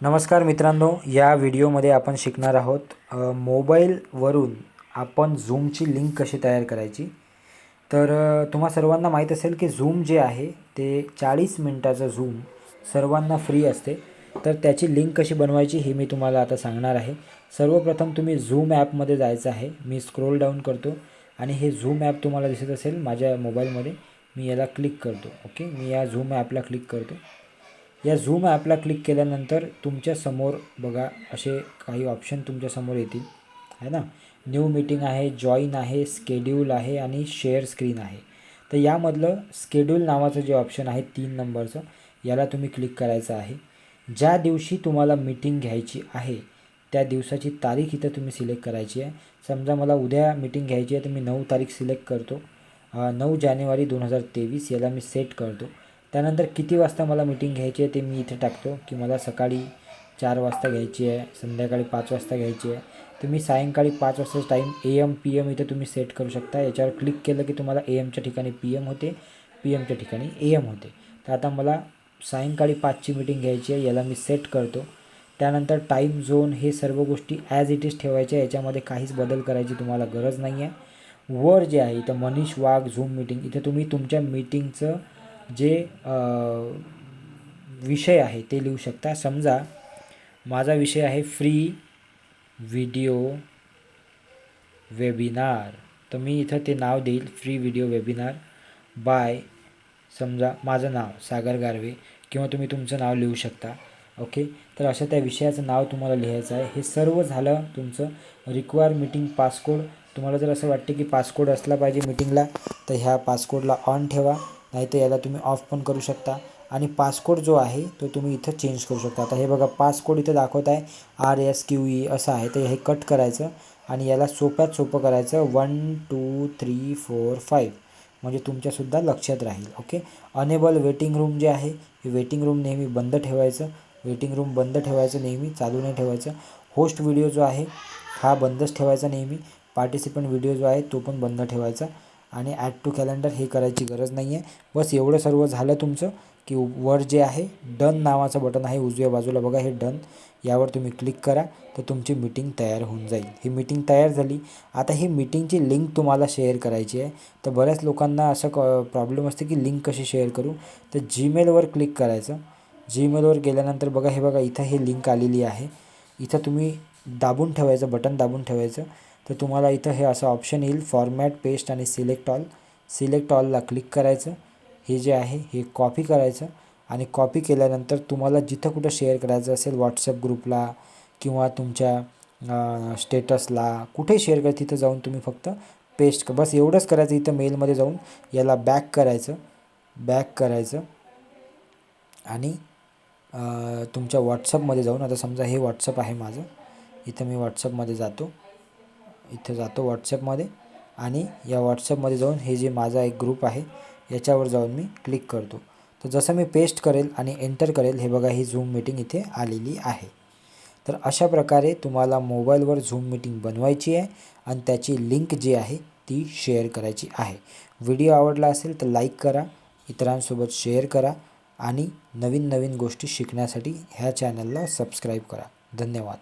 नमस्कार मित्रांनो या व्हिडिओमध्ये आपण शिकणार आहोत मोबाईलवरून आपण झूमची लिंक कशी तयार करायची? तर तुम्हा सर्वांना माहीत असेल की झूम जे आहे ते चाळीस मिनटाचं झूम सर्वांना फ्री असते. तर त्याची लिंक कशी बनवायची हे मी तुम्हाला आता सांगणार आहे. सर्वप्रथम तुम्ही झूम ॲपमध्ये जायचं आहे. मी स्क्रोल डाऊन करतो आणि हे झूम ॲप तुम्हाला दिसत असेल माझ्या मोबाईलमध्ये. मी याला क्लिक करतो ओके? मी या झूम ॲपला क्लिक करतो. या झूम ॲपला क्लिक केल्यानंतर तुमच्यासमोर बघा असे काही ऑप्शन तुमच्यासमोर येतील. आहे ना? न्यू मीटिंग आहे जॉईन आहे स्केड्यूल आहे आणि शेअर स्क्रीन आहे. तर यामधलं स्केड्यूल नावाचं जे ऑप्शन आहे तीन नंबरचं याला तुम्ही क्लिक करायचं आहे. ज्या दिवशी तुम्हाला मीटिंग घ्यायची आहे त्या दिवसाची तारीख इथं तुम्ही सिलेक्ट करायची आहे. समजा मला उद्या मीटिंग घ्यायची आहे तर मी नऊ तारीख सिलेक्ट करतो. नऊ जानेवारी दोन हजार तेवीस याला मी सेट करतो. त्यानंतर किती वाजता मला मीटिंग घ्यायची आहे ते मी इथे टाकतो की मला सकाळी चार वाजता घ्यायची आहे संध्याकाळी पाच वाजता घ्यायची आहे. तुम्ही सायंकाळी पाच वाजता time A M P M इथे तुम्ही सेट करू शकता. याच्यावर क्लिक केलं की तुम्हाला ए एमच्या ठिकाणी पी एम होते पी एमच्या ठिकाणी ए एम होते. तर आता मला सायंकाळी पाचची मीटिंग घ्यायची आहे याला मी सेट करतो. त्यानंतर टाईम झोन हे सर्व गोष्टी ॲज इट इज ठेवायच्या याच्यामध्ये काहीच बदल करायची तुम्हाला गरज नाही आहे वर जे आहे इथं मनीष वाघ झूम मीटिंग इथे तुम्ही तुमच्या मीटिंगचं जे विषय आहे ते लिहू शकता. समजा माझा विषय आहे फ्री व्हिडिओ वेबिनार. तर मी इथं ते नाव देईल फ्री व्हिडिओ वेबिनार बाय समजा माझं नाव सागर गारवे किंवा तुम्ही तुमचं नाव लिहू शकता. ओके? तर अशा त्या विषयाचं नाव तुम्हाला लिहायचं आहे. हे सर्व झालं तुमचं रिक्वायर मीटिंग पासकोड तुम्हाला जर असं वाटते की पासकोड असला पाहिजे मीटिंगला तर ह्या पासकोडला ऑन ठेवा. नाही तर याला तुम्ही ऑफ पण करू शकता. आणि पासकोड जो आहे तो तुम्ही इथं चेंज करू शकता. आता हे बघा पासकोड इथं दाखवत आहे. आर एस क्यू ई असं आहे. तर हे कट करायचं. आणि याला सोप्यात सोपं करायचं. One two three four five म्हणजे तुमच्यासुद्धा लक्षात राहील. ओके अनेबल वेटिंग रूम जे आहे हे वेटिंग रूम नेहमी बंद ठेवायचं. वेटिंग रूम बंद ठेवायचं नेहमी. चालू नाही ठेवायचं. होस्ट व्हिडिओ जो आहे हा बंदच ठेवायचा नेहमी. पार्टिसिपंट व्हिडिओ जो आहे तो पण बंद ठेवायचा. आणि ॲड टू कॅलेंडर हे करायची गरज नाही आहे बस एवढं सर्व झालं तुमचं की वर जे आहे डन नावाचं बटन आहे उजव्या बाजूला बघा हे डन यावर तुम्ही क्लिक करा तर तुमची मीटिंग तयार होऊन जाईल. ही मीटिंग तयार झाली. आता ही मीटिंगची लिंक तुम्हाला शेअर करायची आहे. तर बऱ्याच लोकांना असं क प्रॉब्लेम असते की लिंक कशी शेअर करू? तर जीमेलवर क्लिक करायचं. जीमेलवर गेल्यानंतर बघा हे बघा इथं हे लिंक आलेली आहे. इथं तुम्ही दाबून ठेवायचं बटन दाबून ठेवायचं. तर तुम्हाला इथं हे असं ऑप्शन येईल फॉर्मॅट पेस्ट आणि सिलेक्ट ऑल सिलेक्ट ऑलला क्लिक करायचं. हे जे आहे हे कॉपी करायचं. आणि कॉपी केल्यानंतर तुम्हाला जिथं कुठं शेअर करायचं असेल व्हॉट्सअप ग्रुपला किंवा तुमच्या स्टेटसला कुठे शेअर करा तिथं जाऊन तुम्ही फक्त पेस्ट बस एवढंच करायचं इथं मेलमध्ये जाऊन याला बॅक करायचं. बॅक करायचं. आणि तुमच्या व्हॉट्सअपमध्ये जाऊन आता समजा हे व्हॉट्सअप आहे माझं इथं मी व्हॉट्सअपमध्ये जातो. इथं जातो व्हॉट्सअपमध्ये आणि या व्हॉट्सअपमध्ये जाऊन हे जे माझा एक ग्रुप आहे याच्यावर जाऊन मी क्लिक करतो. तर जसं मी पेस्ट करेल आणि एंटर करेल हे बघा ही झूम मीटिंग इथे आलेली आहे. तर अशा प्रकारे तुम्हाला मोबाईलवर झूम मीटिंग बनवायची आहे आणि त्याची लिंक जी आहे ती शेअर करायची आहे. व्हिडिओ आवडला असेल तर लाईक करा इतरांसोबत शेअर करा आणि नवीन नवीन गोष्टी शिकण्यासाठी ह्या चॅनलला सबस्क्राईब करा. धन्यवाद.